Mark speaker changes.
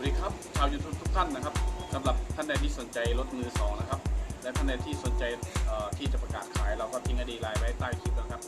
Speaker 1: วัสดีครับชาวยูทูบทุกท่านนะครับสำหรับท่านใดที่สนใจรถมือสองนะครับและท่านใดที่สนใจที่จะประกาศขายเราก็ทิ้งอดีไลน์ไว้ใต้คลิปด้วยนะครับ